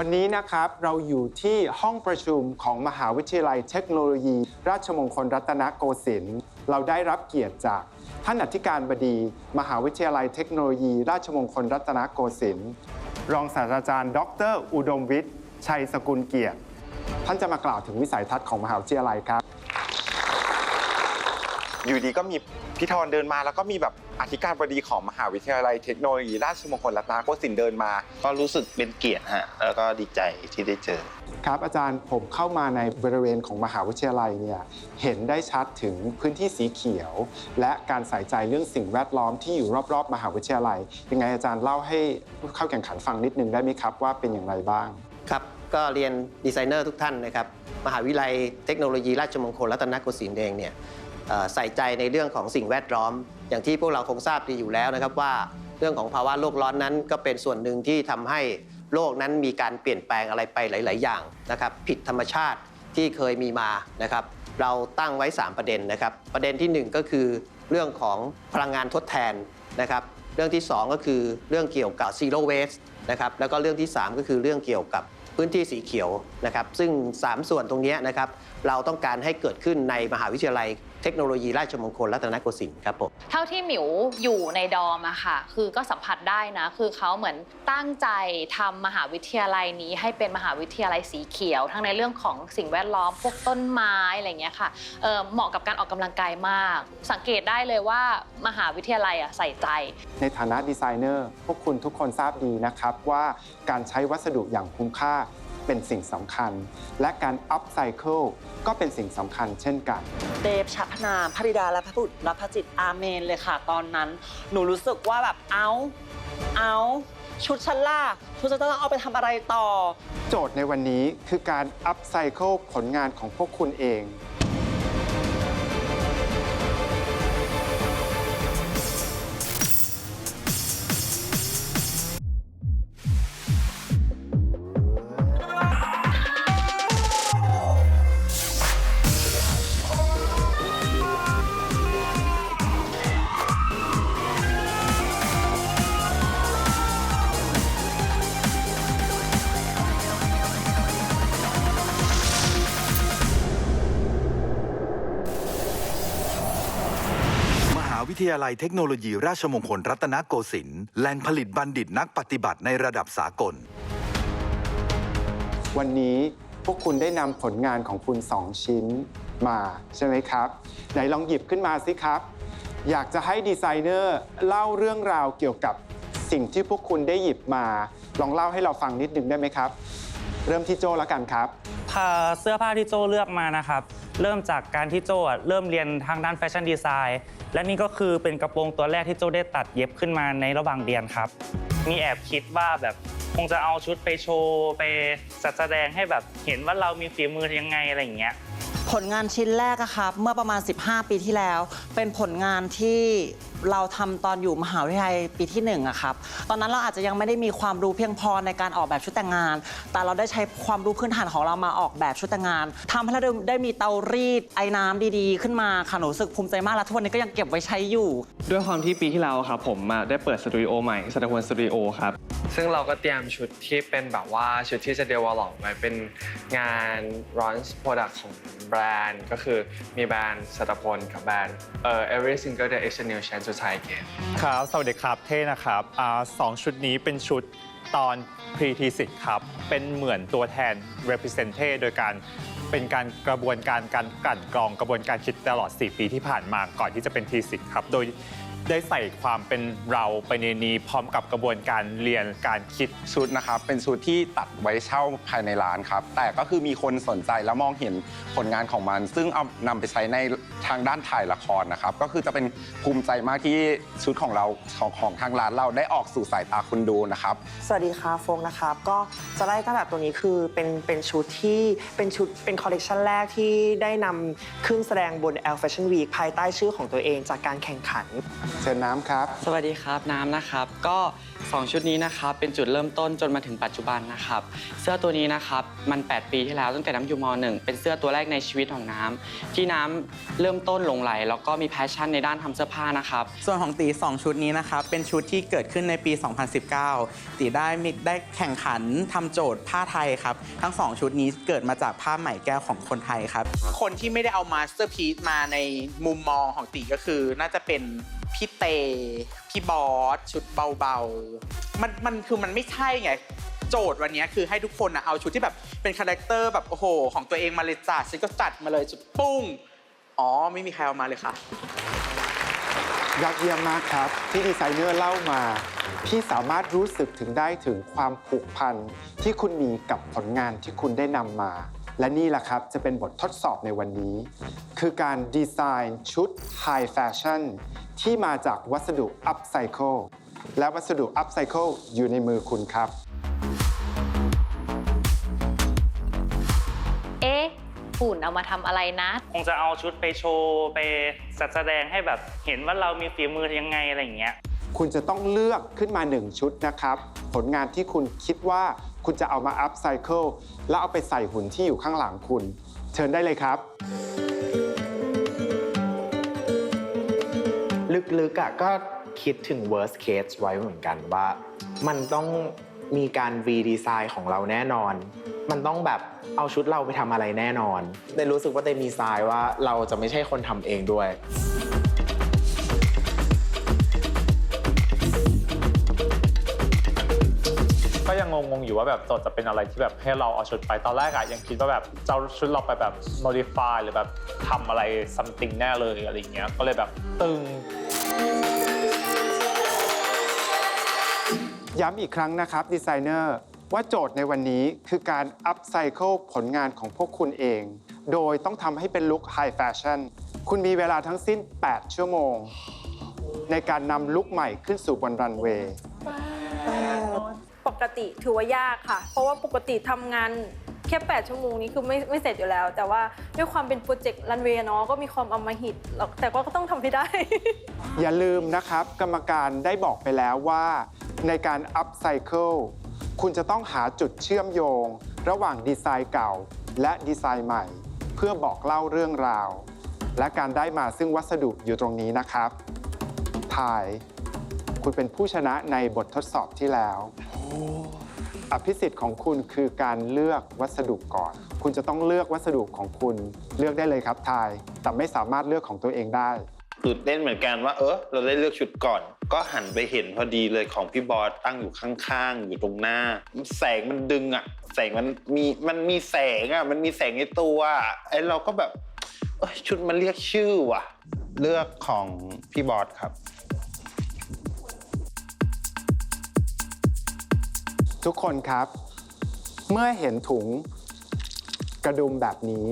วันนี้นะครับเราอยู่ที่ห้องประชุมของมหาวิทยาลัยเทคโนโลยี ราชมงคลรัตนโกสินทร์เราได้รับเกียรติจากท่านอธิการบดี มหาวิทยาลัยเทคโนโลยี ราชมงคลรัตนโกสินทร์รองศาสตราจารย์ ดร อุดมวิทย์ ชัยสกุลเกียรติ ท่านจะมากล่าวถึงวิสัยทัศน์ของมหาวิทยาลัยครับ อยู่ดีก็มีพี่ธรเดินมาแล้วก็มีแบบอธิการบดีของมหาวิทยาลัยเทคโนโลยีราชมงคลรัตนโกสินทร์เดินมา ก็รู้สึกเป็นเกียรติฮะแล้วก็ดีใจที่ได้เจอ ครับอาจารย์ผมเข้ามาในบริเวณของมหาวิทยาลัยเนี่ยเห็นได้ชัดถึงพื้นที่สีเขียว และการใส่ใจเรื่องสิ่งแวดล้อมที่อยู่รอบๆ มหาวิทยาลัย ยังไงอาจารย์เล่าให้ผู้เข้าแข่งขันฟังนิดนึงได้ไหมครับว่าเป็นอย่างไรบ้าง ครับก็เรียนดีไซเนอร์ทุกท่านนะครับ มหาวิทยาลัยเทคโนโลยีราชมงคลรัตนโกสินทร์เองเนี่ยเอ่อ ใส่ใจในเรื่องของสิ่งแวดล้อม อย่างที่พวกเราคงทราบดีอยู่แล้วนะครับว่าเรื่องของภาวะโลกร้อนนั้น ก็เป็นส่วนหนึ่งที่ทำให้โลกนั้นมีการเปลี่ยนแปลงอะไรไปหลาย ๆ อย่างนะครับ ผิดธรรมชาติที่เคยมีมานะครับ เราตั้งไว้ 3 ประเด็นนะครับ ประเด็นทีหนึ่1 ก็คือเรื่องของพลังงานทดแทนนะครับ เรื่องที่ 2 ก็คือเรื่องเกี่ยวกับ zero waste นะครับ แล้วก็เรื่องที่ 3 ก็คือเรื่องเกี่ยวกับพื้นที่สีเขียวนะครับ ซึ่ง 3 ส่วนตรงนี้นะครับ เราต้องการให้เกิดขึ้นในมหาวิทยาลัย ทคโนโลยีราชมงคลรัตนโกสินทร์ครับผม เท่าที่หมิวอยู่ในดอมอะค่ะ คือก็สัมผัสได้นะ คือเขาเหมือนตั้งใจทำมหาวิทยาลัยนี้ ให้เป็นมหาวิทยาลัยสีเขียว ทั้งในเรื่องของสิ่งแวดล้อมพวกต้นไม้อะไรอย่างเงี้ยค่ะเออเหมาะกับการออกกำลังกายมาก สังเกตได้เลยว่ามหาวิทยาลัยอะใส่ใจ ในฐานะดีไซเนอร์พวกคุณทุกคนทราบดีนะครับว่าการใช้วัสดุอย่างคุ้มค่า เป็นสิ่งสำคัญ และการอัพไซเคิลก็เป็นสิ่งสำคัญเช่นกัน เดฟชัพนามพระบิดาและพระบุตรและพระจิตรอาเมนเลยค่ะ ตอนนั้น หนูรู้สึกว่าแบบเอาเอาชุดชั้นล่าชุดฉันจะต้องเอาไปทำอะไรต่อ โจทย์ในวันนี้คือการอัพไซเคิลผลงานของพวกคุณเอง ยาลัยเทคโนโลยีราชมงคลรัตนโกสินทร์แหล่งผลิตบัณฑิตนักปฏิบัติในระดับสากล วันนี้พวกคุณได้นำผลงานของคุณ2ชิ้นมาใช่ไหมครับ ไหนลองหยิบขึ้นมาสิครับ อยากจะให้ดีไซเนอร์เล่าเรื่องราวเกี่ยวกับสิ่งที่พวกคุณได้หยิบมา ลองเล่าให้เราฟังนิดนึงได้ไหมครับ เริ่มที่โจแล้วกันครับ เสื้อผ้าที่โจเลือกมานะครับ เริ่มจากการที่โจเริ่มเรียนทางด้านแฟชั่นดีไซน์และนี่ก็คือเป็นกระโปรงตัวแรกที่โจได้ตัดเย็บขึ้นมาในระหว่างเรียนครับ มีแอบคิดว่าแบบคงจะเอาชุดไปโชว์ไปจัดแสดงให้แบบเห็นว่าเรามีฝีมือยังไงอะไรอย่างเงี้ย ผลงานชิ้นแรกอะครับเมื่อประมาณ 15 ปีที่แล้ว เป็นผลงานที่เราทำตอนอยู่มหาวิทยาลัยปีที่หนึ่งอะครับตอนนั้นเราอาจจะยังไม่ได้มีความรู้เพียงพอในการออกแบบชุดแต่งงาน แต่เราได้ใช้ความรู้พื้นฐานของเรามาออกแบบชุดแต่งงานทำให้เราได้มีเตารีดไอ้น้ำดีๆ ขึ้นมาค่ะหนูรู้สึกภูมิใจมากและทุกวันนี้ก็ยังเก็บไว้ใช้อยู่ ด้วยความที่ปีที่แล้วครับผมอะได้เปิดสตูดิโอใหม่สตาร์วันสตูดิโอครับ ซึ่งเราก็เตรียมชุดที่เป็นแบบว่าชุดที่จะเดเวลลอปไว้เป็นงาน launch product ของแบรนด์ ก็คือมีแบรนด์สตาร์พลกับแบรนด์เอ่อ every single day is a new chance to try again ครับ สวัสดีครับ เท่นะครับอ่าสองชุดนี้เป็นชุดตอน pre t 10ครับ เป็นเหมือนตัวแทน represent เท่โดยการเป็นการกระบวนการการกลั่นกรองกระบวนการคิดตลอด 4 ปีที่ผ่านมาก่อนที่จะเป็น t 10ครับ โดย ได้ใส่ความเป็นเราไปในนี้พร้อมกับกระบวนการเรียนการคิด ชุดนะครับ เป็นชุดที่ตัดไว้เช่าภายในร้านครับ แต่ก็คือมีคนสนใจและมองเห็นผลงานของมัน ซึ่งเอานำไปใช้ในทางด้านถ่ายละครนะครับ ก็คือจะเป็นภูมิใจมากที่ชุดของเราของของทางร้านเราได้ออกสู่สายตาคนดูนะครับ สวัสดีค่ะโฟงนะครับ ก็จะไล่ตั้งแต่ตัวนี้คือเป็นเป็นชุดที่เป็นชุดเป็นคอลเลกชันแรกที่ได้นำขึ้นแสดงบน L Fashion Week ภายใต้ชื่อของตัวเองจากการแข่งขันเชิญน้ำครับ สวัสดีครับน้ำนะครับ ก็ 2 ชุดนี้นะครับเป็นจุดเริ่มต้นจนมาถึงปัจจุบันนะครับ เสื้อตัวนี้นะครับมัน 8 ปีที่แล้วตั้งแต่น้ำอยู่ม .1 เป็นเสื้อตัวแรกในชีวิตของน้ำที่น้ำเริ่มต้นหลงไหล แล้วก็มีแพชชั่นในด้านทำเสื้อผ้านะครับ ส่วนของตี 2 ชุดนี้นะครับเป็นชุดที่เกิดขึ้นในปี 2019 ตีได้มีได้แข่งขันทำโจทย์ผ้าไทยครับทั้ง 2 ชุดนี้เกิดมาจากผ้าไหมแก้วของคนไทยครับคนที่ไม่ได้เอามาสเตอร์พี e มาในมุมมองของตีก็คือน่าจะเป็น พี่เต พี่บอส ชุดเบาๆ มันมันคือมันไม่ใช่ไง โจทย์วันนี้คือให้ทุกคนนะเอาชุดที่แบบเป็นคาแรคเตอร์แบบโอ้โห ของตัวเองมาเลยจ้ะฉันก็จัดมาเลยจุดปุ้ง อ๋อ ไม่มีใครเอามาเลยค่ะ ยอดเยี่ยมมากครับ ที่ดีไซเนอร์เล่ามา พี่สามารถรู้สึกถึงได้ถึงความผูกพันที่คุณมีกับผลงานที่คุณได้นำมา และนี่แหละครับจะเป็นบททดสอบในวันนี้ คือการดีไซน์ชุด High Fashion ที่มาจากวัสดุ Upcycle และวัสดุ Upcycle อยู่ในมือคุณครับ เอ๊ะฝุ่นเอามาทำอะไรนะ คงจะเอาชุดไปโชว์ ไปจัดแสดงให้แบบเห็นว่าเรามีฝีมือยังไงอะไรอย่างเงี้ย คุณจะต้องเลือกขึ้นมา 1 ชุดนะครับ ผลงานที่คุณคิดว่าคุณจะเอามา upcycle แล้วเอาไปใส่หุ่นที่อยู่ข้างหลังคุณ เชิญได้เลยครับ ลึกๆอะก็คิดถึง worst case ไว้เหมือนกันว่า มันต้องมีการ redesign ของเราแน่นอน มันต้องแบบเอาชุดเราไปทำอะไรแน่นอนได้รู้สึกว่าได้มีทรายว่าเราจะไม่ใช่คนทำเองด้วย ยังงงๆอว่าแบบโจทย์จะเป็นอะไรที่แบบให้เราเอาชุดไปตอนแรกอะยังคิดว่าแบบจะเอาชุดเราไปแบบ modify หรือแบบทำอะไร something แน่เลยอะไรเงี้ยก็เลยแบบตึงย้ำอีกครั้งนะครับดีไซเนอร์ว่าโจทย์ในวันนี้คือการ upcycle ผลงานของพวกคุณเอง โดยต้องทำให้เป็นลุค high fashion คุณมีเวลาทั้งสิ้น 8 ชั่วโมง ในการนำลุคใหม่ขึ้นสู่บนรันเวย์ กติถือว่ายากค่ะ เพราะว่าปกติทำงานแค่ 8 ชั่วโมงนี้คือไม่ไม่เสร็จอยู่แล้ว แต่ว่าด้วยความเป็นโปรเจกต์รันเวย์เนาะก็มีความอมหิตแล้วแต่ก็ต้องทำให้ได้ อย่าลืมนะครับ กรรมการได้บอกไปแล้วว่า ในการ upcycle คุณจะต้องหาจุดเชื่อมโยง ระหว่างดีไซน์เก่า และดีไซน์ใหม่ เพื่อบอกเล่าเรื่องราว และการได้มาซึ่งวัสดุอยู่ตรงนี้นะครับ ถ่าย คุณเป็นผู้ชนะในบททดสอบที่แล้ว อภิสิทธิ์ของคุณคือการเลือกวัสดุก่อน คุณจะต้องเลือกวัสดุของคุณเลือกได้เลยครับทาย แต่ไม่สามารถเลือกของตัวเองได้ตื่นเต้นเหมือนกันว่า เออเราได้เลือกชุดก่อน ก็หันไปเห็นพอดีเลยของพี่บอสตั้งอยู่ข้างๆ อยู่ตรงหน้า แสงมันดึงอะแสงมันมีมันมีแสงอะมันมีแสงในตัวไอ้เราก็แบบเอ้ยชุดมันเรียกชื่อว่ะ เลือกของพี่บอสครับ ทุกคนครับ เมื่อเห็นถุงกระดุมแบบนี้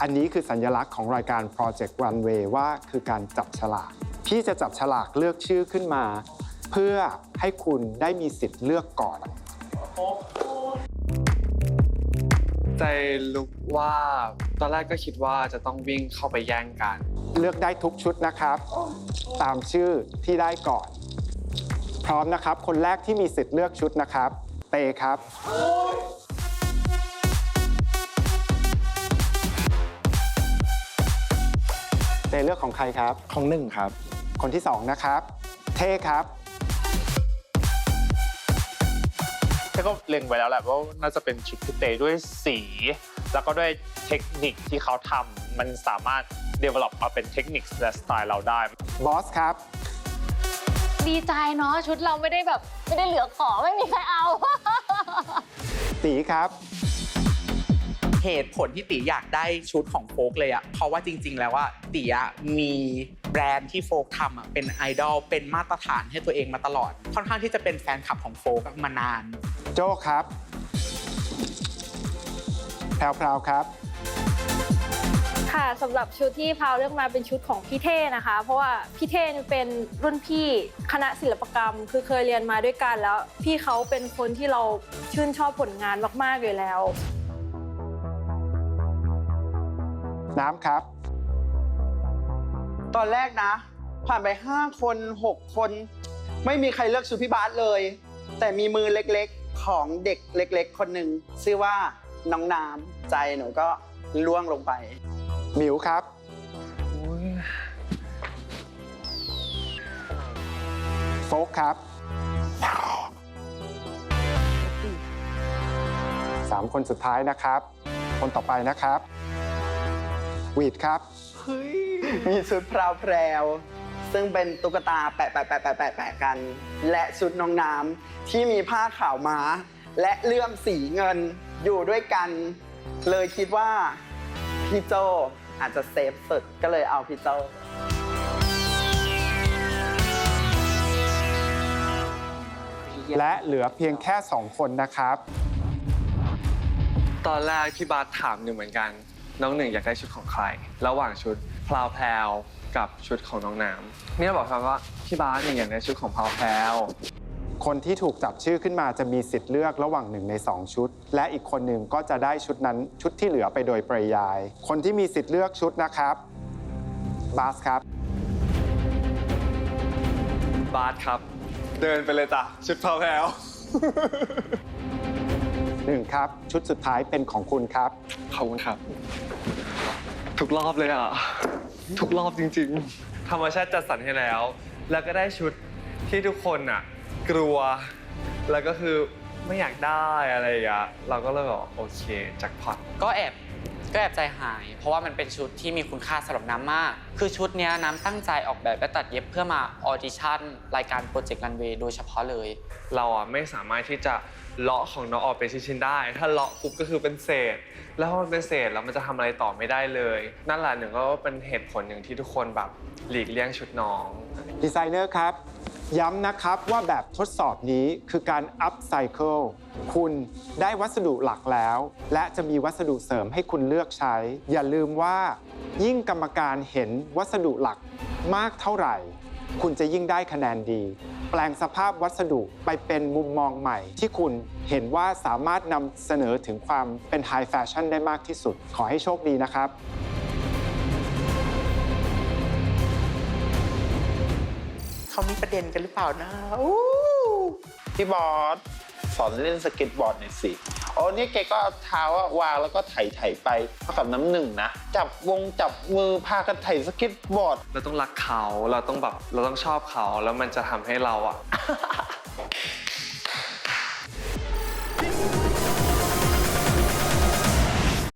อันนี้คือสัญลักษณ์ของรายการ Project Runway ว่าคือการจับฉลาก พี่จะจับฉลากเลือกชื่อขึ้นมา เพื่อให้คุณได้มีสิทธิ์เลือกก่อน ใจลุกว่าตอนแรกก็คิดว่าจะต้องวิ่งเข้าไปแย่งกัน เลือกได้ทุกชุดนะครับ ตามชื่อที่ได้ก่อน พร้อมนะครับ คนแรกที่มีสิทธิ์เลือกชุดนะครับ เตครับ เตเลือกของใครครับ ของหนึ่งครับ คนที่สองนะครับ เท่ครับเท่ก็เล็งไว้แล้วแหละว่าน่าจะเป็นชุดพิเตด้วยสี แล้วก็ด้วยเทคนิคที่เขาทำมันสามารถ develop มาเป็นเทคนิคและสไตล์เราได้ บอสครับ ดีใจเนาะชุดเราไม่ได้แบบ ไม่ได้เหลือของไม่มีใครเอา ตีครับ เหตุผลที่ตีอยากได้ชุดของโฟกเลยอะเพราะว่าจริง ๆ แล้วว่าตีอะมีแบรนด์ที่โฟกทำอะเป็นไอดอลเป็นมาตรฐานให้ตัวเองมาตลอด ค่อนข้างที่จะเป็นแฟนคลับของโฟกมานาน โจ้ครับแพรวๆครับ ค่ะสำหรับชุดที่พาวเลือกมาเป็นชุดของพี่เท่นะคะ เพราะว่าพี่เท่นี่เป็นรุ่นพี่คณะศิลปกรรม คือเคยเรียนมาด้วยกันแล้ว พี่เขาเป็นคนที่เราชื่นชอบผลงานมากๆอยู่แล้ว น้ำครับ ตอนแรกนะ ผ่านไป 5 คน 6 คน ไม่มีใครเลือกชุดพี่บาสเลย แต่มีมือเล็กๆของเด็กเล็ก ๆ คนหนึ่งชื่อว่าน้องน้ำใจหนูก็ล่วงลงไป หมิวครับ โฟกครับ สามคนสุดท้ายนะครับ คนต่อไปนะครับวีดครับ เฮ้ย มีชุดพราวแพรว ซึ่งเป็นตุ๊กตาแปะแปะแปะแปะแปะแปะกัน และชุดน้องน้ำที่มีผ้าขาวม้า และเลื่อมสีเงินอยู่ด้วยกัน เลยคิดว่า พี่โจ อาจจะเซฟสุดก็เลยเอาพี่โจและเหลือเพียงแค่ 2 คนนะครับ ตอนแรกพี่บาสถามหนึ่งเหมือนกัน น้องหนึ่งอยากได้ชุดของใคร ระหว่างชุดพลาวแพลวกับชุดของน้องน้ำเนี่ยบอกครับว่าพี่บาสหนึ่งอยากได้ชุดของพลาวแพลว คนที่ถูกจับชื่อขึ้นมาจะมีสิทธิ์เลือกระหว่างหนึ่งใน 2 ชุด และอีกคนหนึ่งก็จะได้ชุดนั้นชุดที่เหลือไปโดยปริยาย คนที่มีสิทธิ์เลือกชุดนะครับบาสครับ บาสครับ เดินไปเลยจ้ะชุดพลาวแพลวหนึ่งครับ ชุดสุดท้ายเป็นของคุณครับ ขอบคุณครับ ทุกรอบเลยอะ ทุกรอบจริง ๆ ธรรมชาติจัดสรรให้แล้ว แล้วก็ได้ชุดที่ทุกคนอะ กลัว แล้วก็คือไม่อยากได้อะไรอย่างเงี้ยเราก็เลยบอกโอเคแจ็คพอต ก็แอบก็แอบใจหาย เพราะว่ามันเป็นชุดที่มีคุณค่าสำหรับน้ำมาก คือชุดเนี้ยน้ำตั้งใจออกแบบและตัดเย็บเพื่อมาออดิชั่นรายการโปรเจกต์รันเวย์โดยเฉพาะเลย เราอะไม่สามารถที่จะเลาะของน้องออกเป็นชิ้นๆได้ ถ้าเลาะปุ๊บก็คือเป็นเศษ แล้วพอมันเป็นเศษแล้วมันจะทำอะไรต่อไม่ได้เลย นั่นแหละหนึ่งก็เป็นเหตุผลหนึ่งที่ทุกคนแบบหลีกเลี่ยงชุดน้อง ดีไซเนอร์ครับ ย้ำนะครับว่าแบบทดสอบนี้คือการ up cycle คุณได้วัสดุหลักแล้ว และจะมีวัสดุเสริมให้คุณเลือกใช้ อย่าลืมว่า ยิ่งกรรมการเห็นวัสดุหลักมากเท่าไหร่ คุณจะยิ่งได้คะแนนดี แปลงสภาพวัสดุไปเป็นมุมมองใหม่ ที่คุณเห็นว่าสามารถนำเสนอถึงความเป็นไฮแฟชั่นได้มากที่สุด ขอให้โชคดีนะครับ เขามีประเด็นกันหรือเปล่านะอู้พี่บอสสอนเล่นสเก็ตบอร์ดหน่อยสิโอ้เนี่ยแกก็เอาเท้าอะวางแล้วก็ไถไถๆไปเท่ากับน้ำหนึ่งนะ จับวงจับมือพากันไถสเก็ตบอร์ด เราต้องรักเขา เราต้องแบบ เราต้องชอบเขา แล้วมันจะทำให้เราอะ